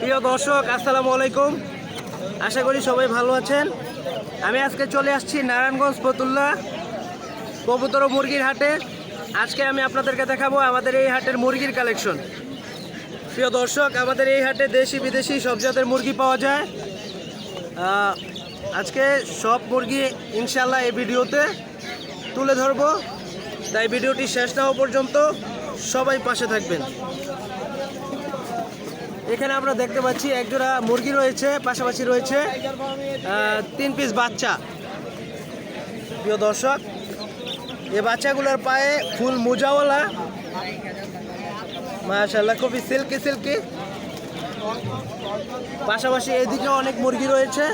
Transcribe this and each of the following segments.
প্রিয় দর্শক, আসসালামু আলাইকুম। আশা করি সবাই ভালো আছেন। আমি আজকে চলে আসছি নারায়ণগঞ্জ ফতুল্লা কবুতর মুরগির হাটে। আজকে আমি আপনাদেরকে দেখাবো আমাদের এই হাটের মুরগির কালেকশন। প্রিয় দর্শক, আমাদের এই হাটে দেশি বিদেশি সব জাতের মুরগি পাওয়া যায়। আজকে সব মুরগি ইনশাল্লাহ এই ভিডিওতে তুলে ধরবো। তাই ভিডিওটি শেষ না হওয়া পর্যন্ত সবাই পাশে থাকবেন। এখানে আমরা দেখতে পাচ্ছি একজোড়া মুরগি রয়েছে, পাশাপাশি রয়েছে তিন পিস বাচ্চা। প্রিয় দর্শক এই বাচ্চাগুলোর পায়ে ফুল মোজাওয়ালা। মাশাল্লাহ খুবই সিল্কি সিল্কি। পাশাপাশি এদিকে অনেক মুরগি রয়েছে।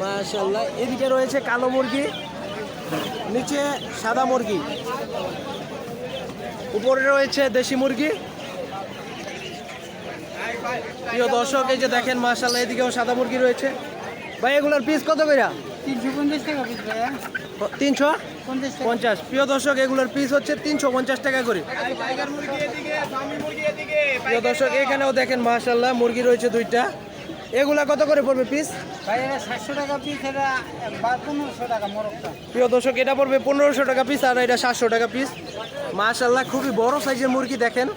মাশাল্লাহ এদিকে রয়েছে কালো মুরগি, নিচে সাদা মুরগি। উপরে রয়েছে দেশি মুরগি। প্রিয় দর্শক এই যে দেখেন মাসাল্লাহ এদিকেও সাদা মুরগি রয়েছে। ভাই এগুলোর পিস কত বেড়া তিনশো পঞ্চাশ প্রিয় দর্শক এগুলোর পিস হচ্ছে তিনশো পঞ্চাশ টাকা করে। প্রিয় দর্শক এখানেও দেখেন মাসাল্লাহ মুরগি রয়েছে দুইটা। এগুলা কত করে পড়বে পিস প্রিয় দর্শক এটা পড়বে পনেরোশো টাকা পিস আর এটা সাতশো টাকা পিস মাশাল্লাহ খুবই বড় সাইজের মুরগি দেখেন।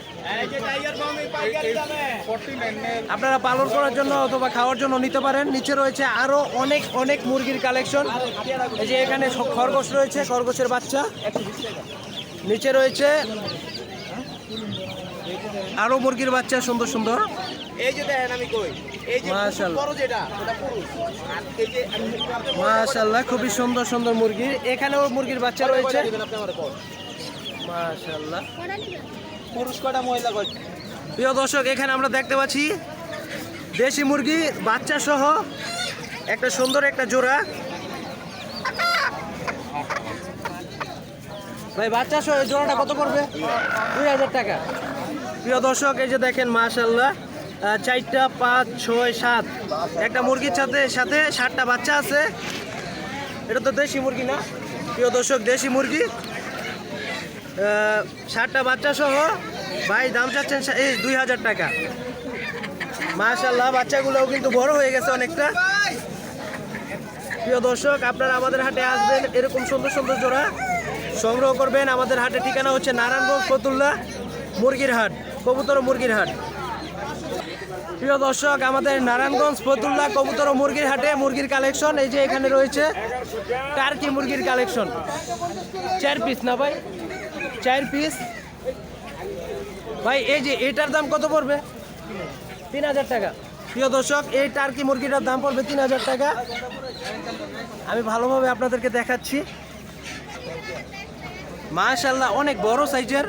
আপনারা পালন করার জন্য অথবা খাওয়ার জন্য নিতে পারেন। নিচে রয়েছে আরও অনেক অনেক মুরগির কালেকশন এই যে এখানে স- খরগোশ রয়েছে খরগোশের বাচ্চা। নিচে রয়েছে আরও মুরগির বাচ্চা সুন্দর সুন্দর। এই যে দেখেন আমি কই এই যে বড় যেটা ওটা পুরুষ। আর এই যে মাশাল্লাহ খুবই সুন্দর সুন্দর মুরগি। এখানেও মুরগির বাচ্চা রয়েছে। মাশাল্লাহ। পুরুষ কয়টা মহিলা কয় প্রিয় দর্শক এখানে আমরা দেখতে পাচ্ছি দেশি মুরগি বাচ্চা সহ একটা সুন্দর একটা জোড়া। ভাই বাচ্চা সহ জোড়াটা কত পড়বে? দুই হাজার টাকা। প্রিয় দর্শক, এই যে দেখেন মাশাল্লাহ চারটা পাঁচ ছয় সাত। একটা মুরগির সাথে সাথে সাতটা বাচ্চা আছে। এটা তো দেশি মুরগি না? প্রিয় দর্শক, দেশি মুরগি। ষাটটা বাচ্চা সহ ভাই দাম চাচ্ছেন এই দুই হাজার টাকা। মাশাল্লাহ বাচ্চাগুলোও কিন্তু বড় হয়ে গেছে অনেকটা। প্রিয় দর্শক, আপনারা আমাদের হাটে আসবেন, এরকম সুন্দর সুন্দর জোড়া সংগ্রহ করবেন। আমাদের হাটে ঠিকানা হচ্ছে নারায়ণগঞ্জ ফতুল্লা, মুরগির হাট। কবুতর মুরগির হাট। প্রিয় দর্শক, আমাদের নারায়ণগঞ্জ ফতুল্লা কবুতর মুরগির হাটে মুরগির কালেকশন, এই যে এখানে রয়েছে টার্কি মুরগির কালেকশন। চার পিস না ভাই? চার পিস। ভাই, এই যে এটার দাম কত পড়বে? তিন হাজার টাকা। প্রিয় দর্শক, এই টার্কি মুরগিটার দাম পড়বে তিন হাজার টাকা। আমি ভালোভাবে আপনাদেরকে দেখাচ্ছি। মাশাল্লাহ অনেক বড় সাইজের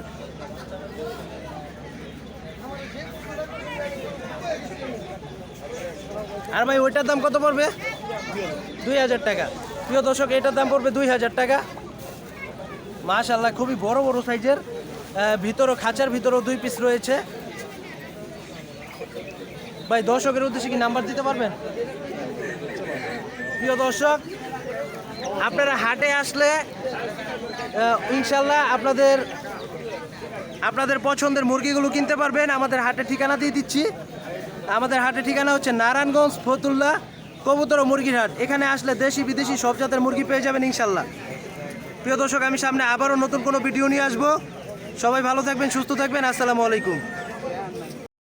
আর ভাই, ওইটার দাম কত পড়বে? দুই হাজার টাকা। প্রিয় দর্শক, এটার দাম পড়বে দুই হাজার টাকা। মাশাল্লাহ খুবই বড় বড় সাইজের ভিতরও খাঁচার ভিতরেও দুই পিস রয়েছে। ভাই, দর্শকের উদ্দেশ্যে কি নাম্বার দিতে পারবেন? প্রিয় দর্শক, আপনারা হাটে আসলে ইনশাল্লাহ আপনাদের আপনাদের পছন্দের মুরগিগুলো কিনতে পারবেন। আমাদের হাটের ঠিকানা দিয়ে দিচ্ছি। আমাদের হাটের ঠিকানা হচ্ছে নারায়ণগঞ্জ, ফতুল্লা, কবুতর ও মুরগির হাট। এখানে আসলে দেশি, বিদেশি সব জাতের মুরগি পেয়ে যাবেন ইনশাল্লাহ। প্রিয় দর্শক, আমি সামনে আবারও নতুন কোনো ভিডিও নিয়ে আসব। সবাই ভালো থাকবেন, সুস্থ থাকবেন। আসসালামু আলাইকুম।